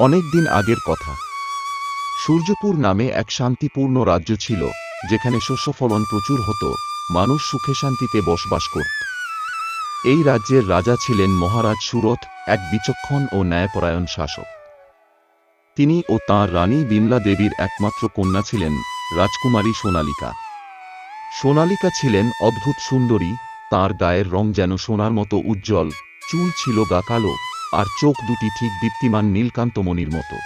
অনেক দিন আগের কথা। সূর্যপুর নামে এক শান্তিপূর্ণ রাজ্য ছিল, যেখানে শস্যফলন প্রচুর হতো, মানুষ সুখে শান্তিতে বসবাস করত। এই রাজ্যের রাজা ছিলেন মহারাজ সুরথ, এক বিচক্ষণ ও ন্যায়পরায়ণ শাসক। তিনি ও তাঁর রানী বিমলা দেবীর একমাত্র কন্যা ছিলেন রাজকুমারী সোনালিকা। সোনালিকা ছিলেন অদ্ভুত সুন্দরী, তার গায়ের রং যেন সোনার মতো উজ্জ্বল চুল ছিল গা কালো, আর চোখ দুটি ঠিক দীপ্তিমান নীলকান্তমণির মতো।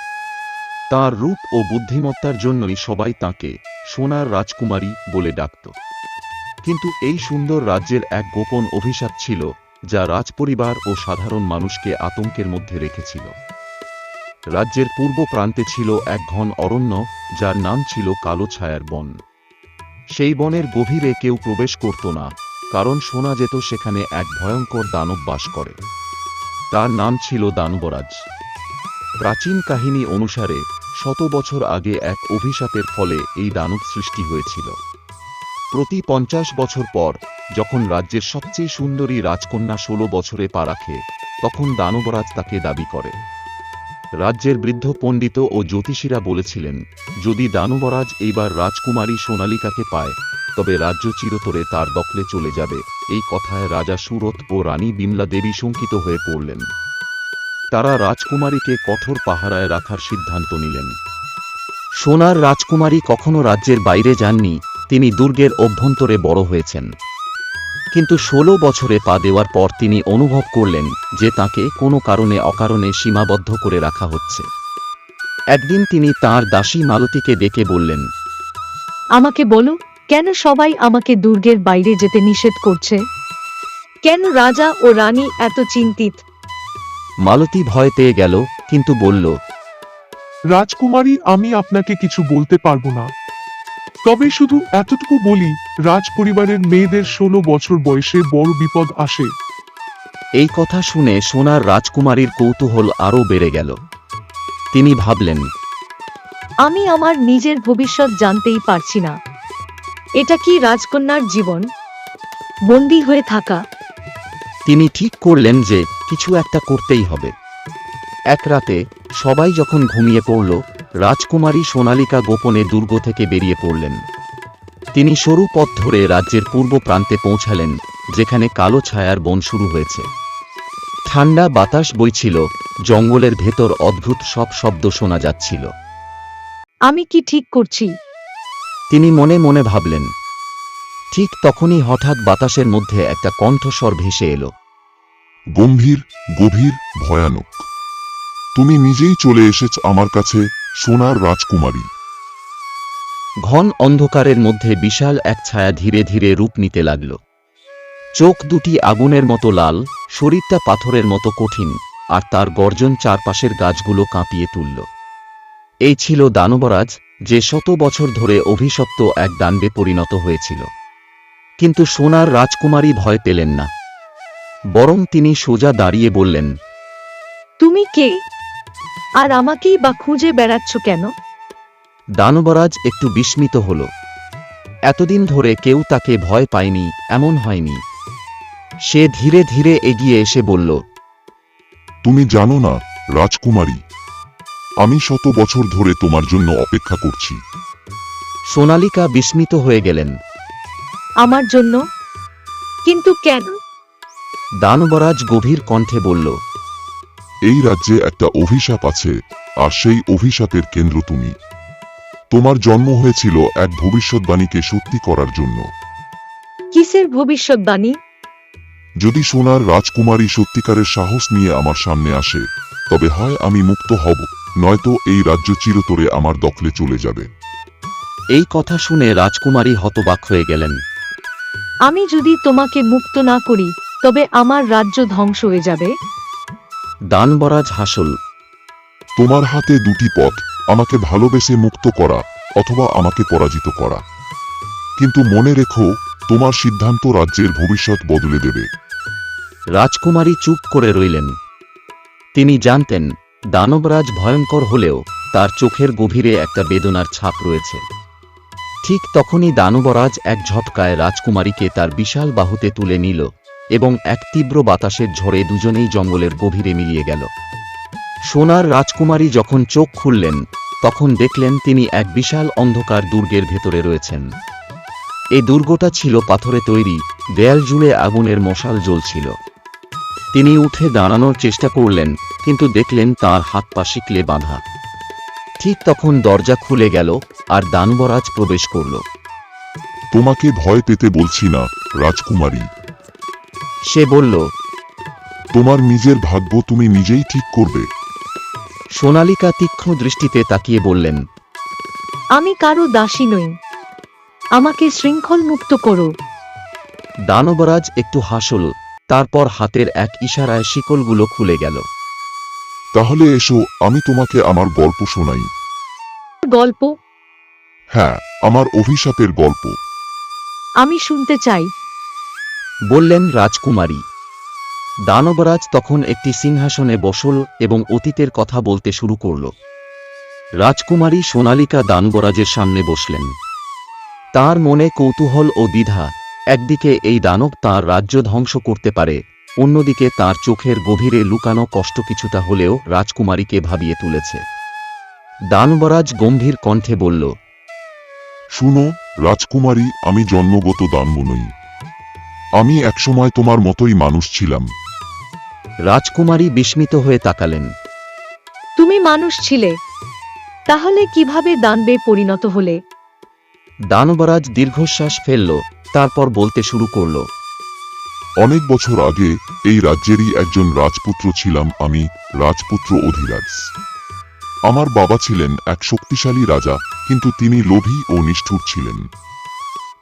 তার রূপ ও বুদ্ধিমত্তার জন্যই সবাই তাকে সোনার রাজকুমারী বলে ডাকত। কিন্তু এই সুন্দর রাজ্যের এক গোপন অভিশাপ ছিল, যা রাজপরিবার ও সাধারণ মানুষকে আতঙ্কের মধ্যে রেখেছিল। রাজ্যের পূর্ব প্রান্তে ছিল এক ঘন অরণ্য, যার নাম ছিল কালো ছায়ার বন। সেই বনের গভীরে কেউ প্রবেশ করত না কারণ শোনা যেত সেখানে এক ভয়ঙ্কর দানব বাস করে। তার নাম ছিল দানবরাজ। প্রাচীন কাহিনী অনুসারে শত বছর আগে এক অভিশাপের ফলে এই দানব সৃষ্টি হয়েছিল। প্রতি পঞ্চাশ বছর পর, যখন রাজ্যের সবচেয়ে সুন্দরী রাজকন্যা ষোলো বছরে পা রাখে, তখন দানবরাজ তাকে দাবি করে। রাজ্যের বৃদ্ধ পণ্ডিত ও জ্যোতিষীরা বলেছিলেন, যদি দানবরাজ এইবার রাজকুমারী সোনালিকাকে পায় তবে রাজ্য চিরতরে তার দখলে চলে যাবে। এই কথায় রাজা সুরত ও রানী বিমলা দেবী শঙ্কিত হয়ে পড়লেন। তারা রাজকুমারীকে কঠোর পাহারায় রাখার সিদ্ধান্ত নিলেন। সোনার রাজকুমারী কখনো রাজ্যের বাইরে যাননি, তিনি দুর্গের অভ্যন্তরে বড় হয়েছেন। কিন্তু ষোলো বছরে পা দেওয়ার পর তিনি অনুভব করলেন যে তাকে কোনো কারণে অকারণে সীমাবদ্ধ করে রাখা হচ্ছে। একদিন তিনি তার দাসী মালতীকে ডেকে বললেন, আমাকে বলো কেন সবাই আমাকে দুর্গের বাইরে যেতে নিষেধ করছে? কেন রাজা ও রানী এত চিন্তিত? মালতী ভয় পেয়ে গেল কিন্তু বলল রাজকুমারী আমি আপনাকে কিছু বলতে পারব না। তবে শুধু এতটুকু বলি রাজ পরিবারের মেয়েদের ষোলো বছর বয়সে বড় বিপদ আসে। এই কথা শুনে সোনার রাজকুমারীর কৌতূহল আরও বেড়ে গেল। তিনি ভাবলেন আমি আমার নিজের ভবিষ্যৎ জানতেই পারছি না। এটা কি রাজকন্যার জীবন? বন্দী হয়ে থাকা। তিনি ঠিক করলেন যে কিছু একটা করতেই হবে। এক রাতে সবাই যখন ঘুমিয়ে পড়ল রাজকুমারী সোনালিকা গোপনে দুর্গ থেকে বেরিয়ে পড়লেন। তিনি সরু পথ ধরে রাজ্যের পূর্ব প্রান্তে পৌঁছালেন যেখানে কালো ছায়ার বন শুরু হয়েছে। ঠান্ডা বাতাস বইছিল জঙ্গলের ভেতর অদ্ভুত সব শব্দ শোনা যাচ্ছিল। আমি কি ঠিক করছি? তিনি মনে মনে ভাবলেন ঠিক তখনই হঠাৎ বাতাসের মধ্যে একটা কণ্ঠস্বর ভেসে এলো। গম্ভীর গভীর ভয়ানক। তুমি নিজেই চলে এসেছ আমার কাছে সোনার রাজকুমারী। ঘন অন্ধকারের মধ্যে বিশাল এক ছায়া ধীরে ধীরে রূপ নিতে লাগল। চোখ দুটি আগুনের মতো লাল শরীরটা পাথরের মতো কঠিন আর তার গর্জন চারপাশের গাছগুলো কাঁপিয়ে তুলল। এই ছিল দানবরাজ যে শত বছর ধরে অভিশপ্ত এক দাণ্ডে পরিণত হয়েছিল। কিন্তু সোনার রাজকুমারী ভয় পেলেন না। বরং তিনি সোজা দাঁড়িয়ে বললেন তুমি কে? আর আমাকেই বা খুঁজে বেড়াচ্ছ কেন? দানবরাজ একটু বিস্মিত হল। এতদিন ধরে কেউ তাকে ভয় পায়নি এমন হয়নি। সে ধীরে ধীরে এগিয়ে এসে বলল তুমি জানো না রাজকুমারী। আমি শত বছর ধরে তোমার জন্য অপেক্ষা করছি। সোনালিকা বিস্মিত হয়ে গেলেন। আমার জন্য? কিন্তু কেন? দানবরাজ গভীর কণ্ঠে বলল এই রাজ্যে একটা অভিশাপ আছে আর সেই অভিশাপের কেন্দ্র তুমি। তোমার জন্ম হয়েছিল এক ভবিষ্যৎবাণীকে সত্যি করার জন্য। কিসের ভবিষ্যৎবাণী? যদি সোনার রাজকুমারী সত্যিকারের সাহস নিয়ে আমার সামনে আসে তবে হয় আমি মুক্ত হব। নয়তো এই রাজ্য চিরতরে আমার দখলে চলে যাবে। এই কথা শুনে রাজকুমারী হতবাক হয়ে গেলেন। আমি যদি তোমাকে মুক্ত না করি তবে আমার রাজ্য ধ্বংস হয়ে যাবে? দানবরাজ হাসল। তোমার হাতে দুটি পথ আমাকে ভালোবেসে মুক্ত করা অথবা আমাকে পরাজিত করা। কিন্তু মনে রেখো তোমার সিদ্ধান্ত রাজ্যের ভবিষ্যৎ বদলে দেবে। রাজকুমারী চুপ করে রইলেন। তিনি জানতেন দানবরাজ ভয়ঙ্কর হলেও তার চোখের গভীরে একটা বেদনার ছাপ রয়েছে। ঠিক তখনই দানবরাজ এক ঝটকায় রাজকুমারীকে তার বিশাল বাহুতে তুলে নিল এবং এক তীব্র বাতাসের ঝড়ে দুজনেই জঙ্গলের গভীরে মিলিয়ে গেল। সোনার রাজকুমারী যখন চোখ খুললেন, তখন দেখলেন তিনি এক বিশাল অন্ধকার দুর্গের ভেতরে রয়েছেন। এই দুর্গটা ছিল পাথরে তৈরি, দেয়াল জুড়ে আগুনের মশাল জ্বলছিল। তিনি উঠে দাঁড়ানোর চেষ্টা করলেন কিন্তু দেখলেন তার হাত পা শিকলে বাঁধা। ঠিক তখন দরজা খুলে গেল আর দানবরাজ প্রবেশ করল। তোমাকে ভয় পেতে বলছি না রাজকুমারী। সে বলল তোমার নিজের ভাগ্য তুমি নিজেই ঠিক করবে। সোনালিকা তীক্ষ্ণ দৃষ্টিতে তাকিয়ে বললেন আমি কারও দাসী নই। আমাকে শৃঙ্খল মুক্ত করো। দানবরাজ একটু হাসল তারপর হাতের এক ইশারায় শিকলগুলো খুলে গেল। তাহলে এসো আমি তোমাকে আমার গল্প শোনাই। গল্প? হ্যাঁ আমার অভিশাপের গল্প। আমি শুনতে চাই। বললেন রাজকুমারী। দানবরাজ তখন একটি সিংহাসনে বসল এবং অতীতের কথা বলতে শুরু করল। রাজকুমারী সোনালিকা দানবরাজের সামনে বসলেন। তার মনে কৌতূহল ও দ্বিধা একদিকে এই দানব তার রাজ্য ধ্বংস করতে পারে অন্যদিকে তার চোখের গভীরে লুকানো কষ্ট কিছুটা হলেও রাজকুমারীকে ভাবিয়ে তুলেছে। দানবরাজ গম্ভীর কণ্ঠে বলল শুনো রাজকুমারী আমি জন্মগত দানব নই আমি একসময় তোমার মতোই মানুষ ছিলাম। রাজকুমারী বিস্মিত হয়ে তাকালেন। তুমি মানুষ ছিলে। তাহলে কীভাবে দানবে পরিণত হলে? দানবরাজ দীর্ঘশ্বাস ফেলল। তারপর বলতে শুরু করল অনেক বছর আগে এই রাজ্যেরই একজন রাজপুত্র ছিলাম আমি রাজপুত্র অধিরাজ। আমার বাবা ছিলেন এক শক্তিশালী রাজা কিন্তু তিনি লোভী ও নিষ্ঠুর ছিলেন।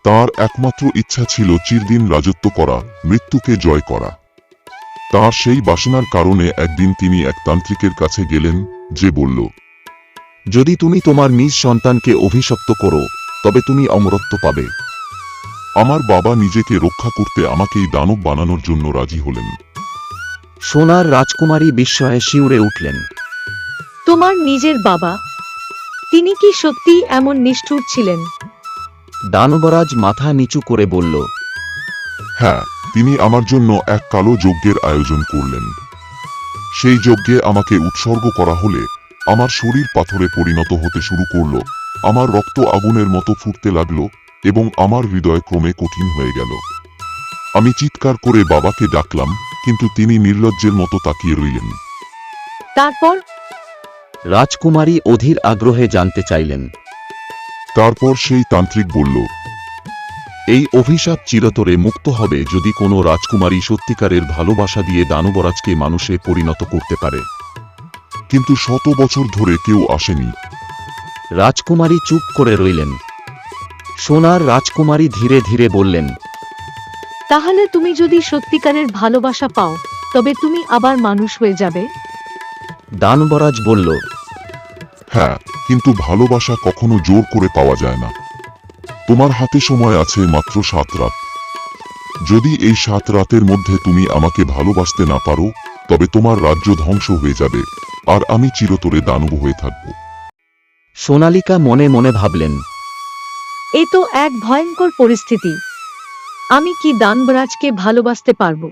তার একমাত্র ইচ্ছা ছিল চিরদিন রাজত্ব করা মৃত্যুকে জয় করা। তার সেই বাসনার কারণে একদিন তিনি এক তান্ত্রিকের কাছে গেলেন যে বলল যদি তুমি তোমার নিজ সন্তানকে অভিশপ্ত করো তবে তুমি অমরত্ব পাবে। আমার বাবা নিজেকে রক্ষা করতে আমাকেই দানব বানানোর জন্য রাজি হলেন। সোনার রাজকুমারী বিস্ময়ে শিউরে উঠলেন। তোমার নিজের বাবা তিনি কি সত্যি এমন নিষ্ঠুর ছিলেন? দানবরাজ মাথা নিচু করে বলল হ্যাঁ তিনি আমার জন্য এক কালো যজ্ঞের আয়োজন করলেন। সেই যজ্ঞে আমাকে উৎসর্গ করা হলে আমার শরীর পাথরে পরিণত হতে শুরু করল আমার রক্ত আগুনের মতো ফুটতে লাগল এবং আমার হৃদয় ক্রমে কঠিন হয়ে গেল। আমি চিৎকার করে বাবাকে ডাকলাম কিন্তু তিনি নির্লজ্জের মতো তাকিয়ে রইলেন। তারপর? রাজকুমারী অধীর আগ্রহে জানতে চাইলেন। তারপর সেই তান্ত্রিক বলল এই অভিশাপ চিরতরে মুক্ত হবে যদি কোনো রাজকুমারী সত্যিকারের ভালোবাসা দিয়ে দানবরাজকে মানুষে পরিণত করতে পারে। কিন্তু শত বছর ধরে কেউ আসেনি। রাজকুমারী চুপ করে রইলেন। সোনার রাজকুমারী ধীরে ধীরে বললেন তাহলে তুমি যদি সত্যিকারের ভালোবাসা পাও তবে তুমি আবার মানুষ হয়ে যাবে? দানবরাজ বলল হ্যাঁ কিন্তু ভালোবাসা কখনো জোর করে পাওয়া যায় না। তোমার হাতে সময় আছে মাত্র সাত রাত। যদি এই সাত রাতের মধ্যে তুমি আমাকে ভালোবাসতে না পারো তবে তোমার রাজ্য ধ্বংস হয়ে যাবে আর আমি চিরতরে দানব হয়ে থাকব। সোনালিকা মনে মনে ভাবলেন এ তো এক ভয়ঙ্কর পরিস্থিতি। আমি কি দানবরাজকে ভালোবাসতে পারব?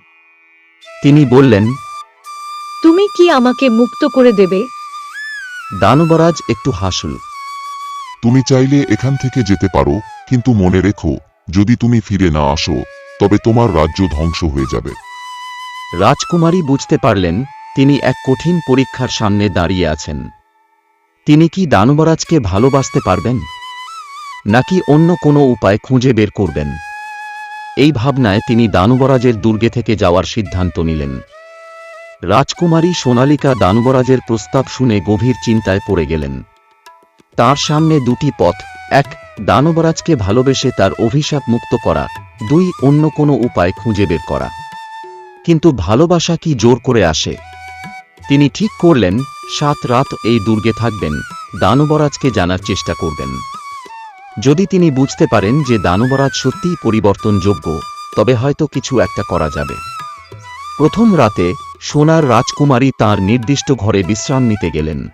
তিনি বললেন তুমি কি আমাকে মুক্ত করে দেবে? দানবরাজ একটু হাসল। তুমি চাইলে এখান থেকে যেতে পারো কিন্তু মনে রেখো যদি তুমি ফিরে না আসো তবে তোমার রাজ্য ধ্বংস হয়ে যাবে। রাজকুমারী বুঝতে পারলেন তিনি এক কঠিন পরীক্ষার সামনে দাঁড়িয়ে আছেন। তিনি কি দানবরাজকে ভালোবাসতে পারবেন? নাকি অন্য কোনো উপায় খুঁজে বের করবেন? এই ভাবনায় তিনি দানবরাজের দুর্গে থেকে যাওয়ার সিদ্ধান্ত নিলেন। রাজকুমারী সোনালিকা দানবরাজের প্রস্তাব শুনে গভীর চিন্তায় পড়ে গেলেন। তার সামনে দুটি পথ, এক, দানবরাজকে ভালোবেসে তার অভিশাপ মুক্ত করা, দুই, অন্য কোনো উপায় খুঁজে বের করা। কিন্তু ভালোবাসা কি জোর করে আসে? তিনি ঠিক করলেন, সাত রাত এই দুর্গে থাকবেন, দানবরাজকে জানার চেষ্টা করবেন। যদি তিনি বুঝতে পারেন যে দানবরাজ সত্যিই পরিবর্তনযোগ্য, তবে হয়তো কিছু একটা করা যাবে। প্রথম রাতে সোনার রাজকুমারী তার নির্দিষ্ট ঘরে বিশ্রাম নিতে গেলেন।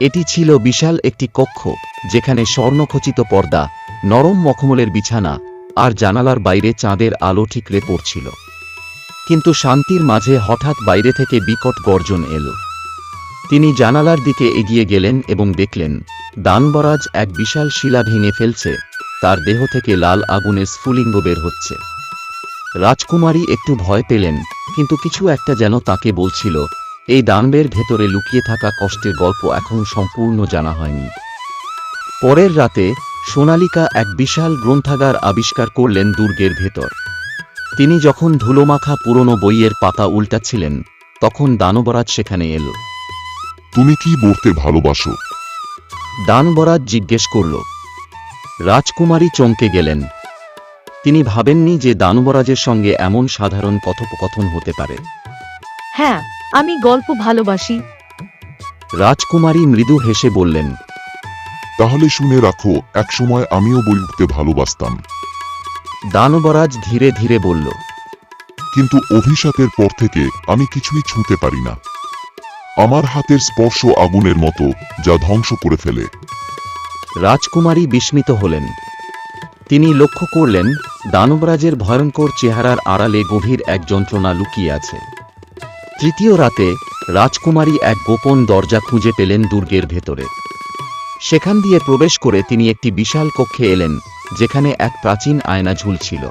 এটি ছিল বিশাল একটি কক্ষ, যেখানে স্বর্ণখচিত পর্দা, নরম মখমলের বিছানা আর জানালার বাইরে চাঁদের আলো ঠিকরে পড়ছিল। কিন্তু শান্তির মাঝে হঠাৎ বাইরে থেকে বিকট গর্জন এলো। তিনি জানালার দিকে এগিয়ে গেলেন এবং দেখলেন দানবরাজ এক বিশাল শিলা ভেঙে ফেলছে, তার দেহ থেকে লাল আগুনের স্ফুলিঙ্গ বের হচ্ছে। রাজকুমারী একটু ভয় পেলেন, কিন্তু কিছু একটা যেন তাকে বলছিল, এই দানবের ভেতরে লুকিয়ে থাকা কষ্টের গল্প এখনও সম্পূর্ণ জানা হয়নি। পরের রাতে, সোনালিকা এক বিশাল গ্রন্থাগার আবিষ্কার করলেন দুর্গের ভেতর। তিনি যখন ধুলোমাখা পুরনো বইয়ের পাতা উল্টাচ্ছিলেন, তখন দানবরাজ সেখানে এলো। তুমি কি পড়তে ভালোবাসো? দানবরাজ জিজ্ঞেস করল রাজকুমারী চমকে গেলেন। তিনি ভাবেননি যে দানবরাজের সঙ্গে এমন সাধারণ কথোপকথন হতে পারে। হ্যাঁ আমি গল্প ভালোবাসি। রাজকুমারী মৃদু হেসে বললেন তাহলে শুনে রাখো একসময় আমিও বই পড়তে ভালোবাসতাম। দানবরাজ ধীরে ধীরে বলল কিন্তু অভিশাপের পর থেকে আমি কিছুই ছুঁতে পারি না। আমার হাতের স্পর্শ আগুনের মতো, যা ধ্বংস করে ফেলে। রাজকুমারী বিস্মিত হলেন। তিনি লক্ষ্য করলেন, দানবরাজের ভয়ঙ্কর চেহারার আড়ালে গভীর এক যন্ত্রণা লুকিয়ে আছে। তৃতীয় রাতে, রাজকুমারী এক গোপন দরজা খুঁজে পেলেন দুর্গের ভেতরে। সেখান দিয়ে প্রবেশ করে তিনি একটি বিশাল কক্ষে এলেন, যেখানে এক প্রাচীন আয়না ঝুলছিল।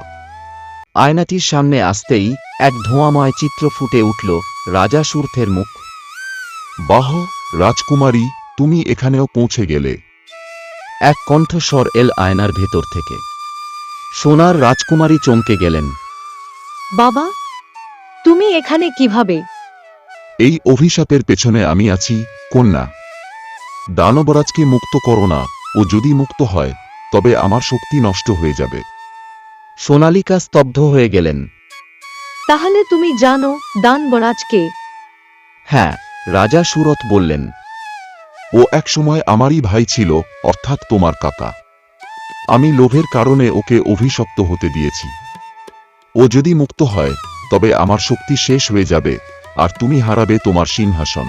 আয়নাটির সামনে আসতেই এক ধোঁয়াময় চিত্র ফুটে উঠল রাজা সুর্থের মুখ। বাহ রাজকুমারী তুমি এখানেও পৌঁছে গেলে। এক কণ্ঠস্বর এল আয়নার ভেতর থেকে। সোনার রাজকুমারী চমকে গেলেন। বাবা তুমি এখানে কীভাবে? এই অভিশাপের পেছনে আমি আছি কন্যা। দানবরাজকে মুক্ত করো না ও যদি মুক্ত হয় তবে আমার শক্তি নষ্ট হয়ে যাবে। সোনালিকা স্তব্ধ হয়ে গেলেন। তাহলে তুমি জানো দানবরাজকে হ্যাঁ রাজা সুরত বললেন, ও একসময় আমারই ভাই ছিল, অর্থাৎ তোমার কাকা। আমি লোভের কারণে ওকে অভিশপ্ত হতে দিয়েছি। ও যদি মুক্ত হয়, তবে আমার শক্তি শেষ হয়ে যাবে, আর তুমি হারাবে তোমার সিংহাসন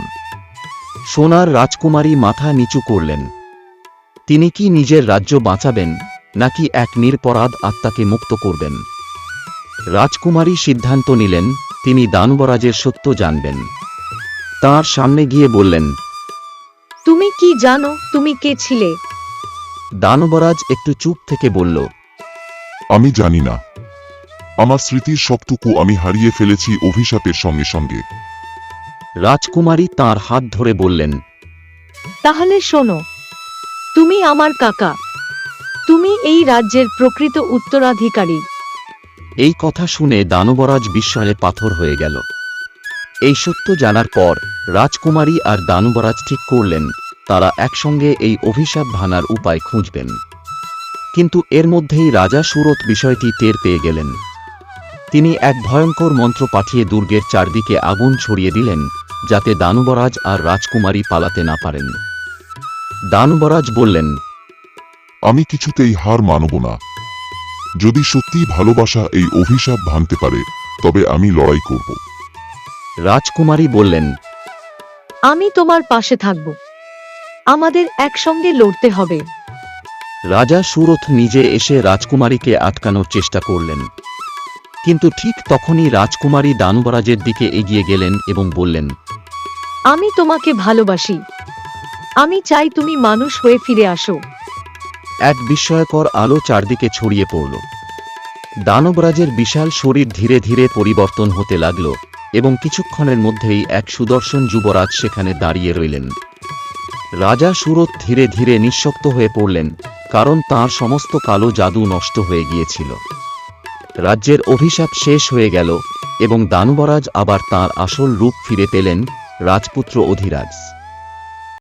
সোনার রাজকুমারী মাথা নিচু করলেন। তিনি কি নিজের রাজ্য বাঁচাবেন, নাকি এক নিরপরাধ আত্মাকে মুক্ত করবেন রাজকুমারী সিদ্ধান্ত নিলেন, তিনি দানবরাজের সত্য জানবেন। তার সামনে গিয়ে বললেন তুমি কি জানো তুমি কে ছিলে? দানবরাজ একটু চুপ থেকে বলল আমি জানি না। আমার স্মৃতির সবটুকু আমি হারিয়ে ফেলেছি অভিশাপের সঙ্গে সঙ্গে। রাজকুমারী তার হাত ধরে বললেন তাহলে শোনো তুমি আমার কাকা। তুমি এই রাজ্যের প্রকৃত উত্তরাধিকারী। এই কথা শুনে দানবরাজ বিস্ময়ে পাথর হয়ে গেল। এই সত্য জানার পর রাজকুমারী আর দানবরাজ ঠিক করলেন, তারা একসঙ্গে এই অভিশাপ ভানার উপায় খুঁজবেন। কিন্তু এর মধ্যেই রাজা সুরত বিষয়টি টের পেয়ে গেলেন। তিনি এক ভয়ঙ্কর মন্ত্র পাঠিয়ে দুর্গের চারদিকে আগুন ছড়িয়ে দিলেন, যাতে দানবরাজ আর রাজকুমারী পালাতে না পারেন। দানবরাজ বললেন, আমি কিছুতেই হার মানব না। যদি সত্যি ভালোবাসা এই অভিশাপ ভাঙতে পারে, তবে আমি লড়াই করব। রাজকুমারী বললেন আমি তোমার পাশে থাকব। আমাদের একসঙ্গে লড়তে হবে। রাজা সুরথ নিজে এসে রাজকুমারীকে আটকানোর চেষ্টা করলেন। কিন্তু ঠিক তখনই রাজকুমারী দানবরাজের দিকে এগিয়ে গেলেন এবং বললেন আমি তোমাকে ভালোবাসি। আমি চাই তুমি মানুষ হয়ে ফিরে আসো। এক বিস্ময়কর আলো চারদিকে ছড়িয়ে পড়ল। দানবরাজের বিশাল শরীর ধীরে ধীরে পরিবর্তন হতে লাগল। এবং কিছুক্ষণের মধ্যেই এক সুদর্শন যুবরাজ সেখানে দাঁড়িয়ে রইলেন। রাজা সুরত ধীরে ধীরে নিঃশক্ত হয়ে পড়লেন, কারণ তার সমস্ত কালো জাদু নষ্ট হয়ে গিয়েছিল। রাজ্যের অভিশাপ শেষ হয়ে গেল এবং দানুবরাজ আবার তার আসল রূপ ফিরে পেলেন রাজপুত্র অধিরাজ।